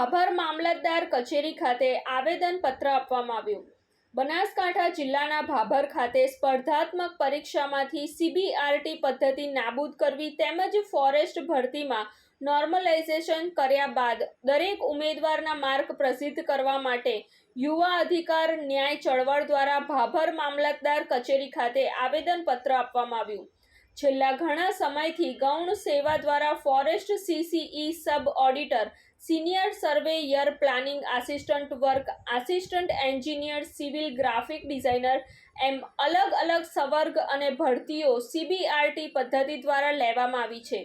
ભાભર મામલતદાર કચેરી ખાતે આવેદનપત્ર આપવામાં આવ્યું. બનાસકાંઠા જિલ્લાના ભાભર ખાતે સ્પર્ધાત્મક પરીક્ષામાંથી સીબીઆરટી પદ્ધતિ નાબૂદ કરવી તેમજ ફોરેસ્ટ ભરતીમાં નોર્મલાઇઝેશન કર્યા બાદ દરેક ઉમેદવારના માર્ક પ્રસિદ્ધ કરવા માટે યુવા અધિકાર ન્યાય ચળવળ દ્વારા ભાભર મામલતદાર કચેરી ખાતે આવેદનપત્ર આપવામાં આવ્યું. છેલ્લા ઘણા સમયથી ગૌણ સેવા દ્વારા forest CCE sub auditor, senior surveyor, planning assistant work, assistant engineer, civil graphic designer એમ અલગ અલગ સવર્ગ અને ભરતીઓ સીબીઆરટી પદ્ધતિ દ્વારા લેવામાં આવી છે.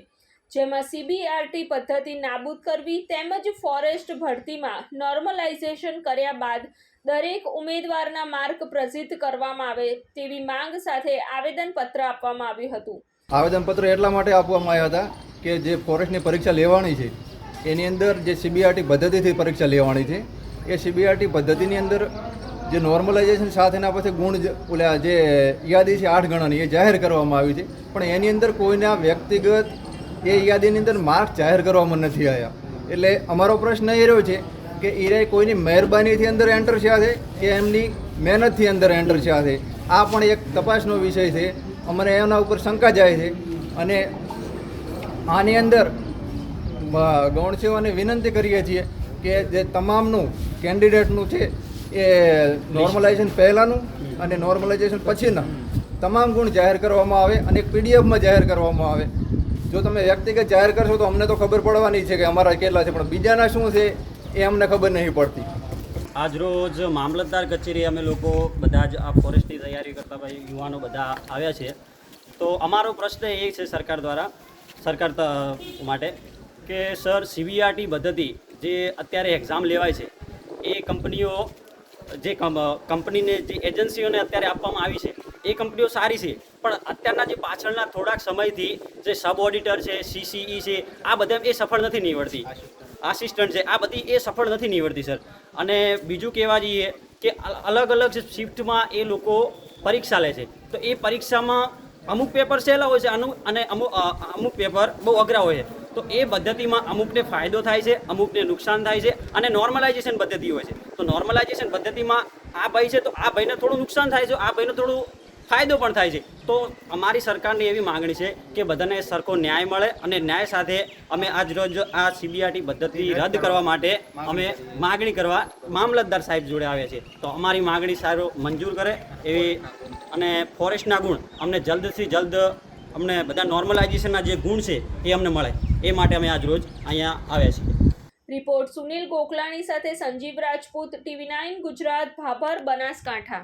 જેમાં સીબીઆરટી પદ્ધતિ નાબૂદ કરવી તેમજ ફોરેસ્ટ ભરતીમાં નોર્મલાઇઝેશન કર્યા બાદ દરેક ઉમેદવારના માર્ક પ્રસિદ્ધ કરવામાં આવે તેવી માંગ સાથે આવેદનપત્ર આપવામાં આવ્યું હતું. આવેદનપત્ર એટલા માટે આપવામાં આવ્યા હતા કે જે ફોરેસ્ટની પરીક્ષા લેવાની છે, એની અંદર જે સીબીઆરટી પદ્ધતિથી પરીક્ષા લેવાની છે, એ સીબીઆરટી પદ્ધતિની અંદર જે નોર્મલાઇઝેશન સાથેના પછી ગુણ ઓલા જે યાદી છે આઠ ગણાની, એ જાહેર કરવામાં આવી છે. પણ એની અંદર કોઈના વ્યક્તિગત એ યાદીની અંદર માર્ક જાહેર કરવામાં નથી આવ્યા. એટલે અમારો પ્રશ્ન એ રહ્યો છે કે એ કોઈની મહેરબાનીથી અંદર એન્ટર થયા છે કે એમની મહેનતથી અંદર એન્ટર થયા છે? આ પણ એક તપાસનો વિષય છે. અમને એના ઉપર શંકા જાય છે. અને આની અંદર ગૌણસેવાને ગૌણ સેવાને વિનંતી કરીએ છીએ કે જે તમામનું કેન્ડિડેટનું છે એ નોર્મલાઇઝેશન પહેલાંનું અને નોર્મલાઇઝેશન પછીના. તમામ ગુણ જાહેર કરવામાં આવે અને પીડીએફમાં જાહેર કરવામાં આવે. જો તમે વ્યક્તિગત જાહેર કરશો તો અમને તો ખબર પડવાની છે કે અમારા કેટલા છે, પણ બીજાના શું છે એ અમને ખબર નહીં પડતી. આજરોજ મામલતદાર કચેરી અમે લોકો બધા જ આ ફોરેસ્ટની તૈયારી કરતા ભાઈ યુવાનો બધા આવ્યા છે. તો અમારો પ્રશ્ન એ છે સરકાર દ્વારા, સરકાર માટે કે સર સીબીઆરટી પદ્ધતિ જે અત્યારે એક્ઝામ લેવાય છે, એ કંપનીઓ, જે કંપનીને જે એજન્સીઓને અત્યારે આપવામાં આવી છે એ કંપનીઓ સારી છે. પણ અત્યારના જે પાછળના થોડાક સમયથી જે સબ ઓડિટર છે સીસીઈ છે, આ બધા એ સફળ નથી નીવડતી. આસિસ્ટન્ટ છે, આ બધી એ સફળ નથી નીવડતી, સર. અને બીજું કહેવા જઈએ કે અલગ અલગ શિફ્ટમાં એ લોકો પરીક્ષા લે છે. તો એ પરીક્ષામાં અમુક પેપર સહેલા હોય છે, અનુ, અને અમુક અમુક પેપર બહુ અઘરા હોય છે. તો એ પદ્ધતિમાં અમુકને ફાયદો થાય છે, અમુકને નુકસાન થાય છે, અને નોર્મલાઇઝેશન પદ્ધતિ હોય છે. તો નોર્મલાઇઝેશન પદ્ધતિમાં આ ભાઈ છે, તો આ ભાઈને થોડું નુકસાન થાય છે, આ ભાઈને થોડું ફાયદો પણ થાય છે. તો અમારી સરકારની એવી માંગણી છે કે બધાને સરખો ન્યાય મળે અને ન્યાય સાથે અમે આજ રોજ આ સીબીઆરટી પદ્ધતિ રદ કરવા માટે અમે માગણી કરવા મામલતદાર સાહેબ જોડે આવ્યા છે. તો અમારી માગણી સારો મંજૂર કરે એવી અને ફોરેસ્ટના ગુણ અમને જલ્દથી જલ્દ અમને બધા નોર્મલાઇઝેશનના જે ગુણ છે એ અમને મળે. એ માટે અમે આજ રોજ અહીંયા આવ્યા છીએ. રિપોર્ટ સુનિલ ગોકલાણી સાથે સંજીવ રાજપૂત ટીવી નાઇન ગુજરાત ભાભર બનાસકાંઠા.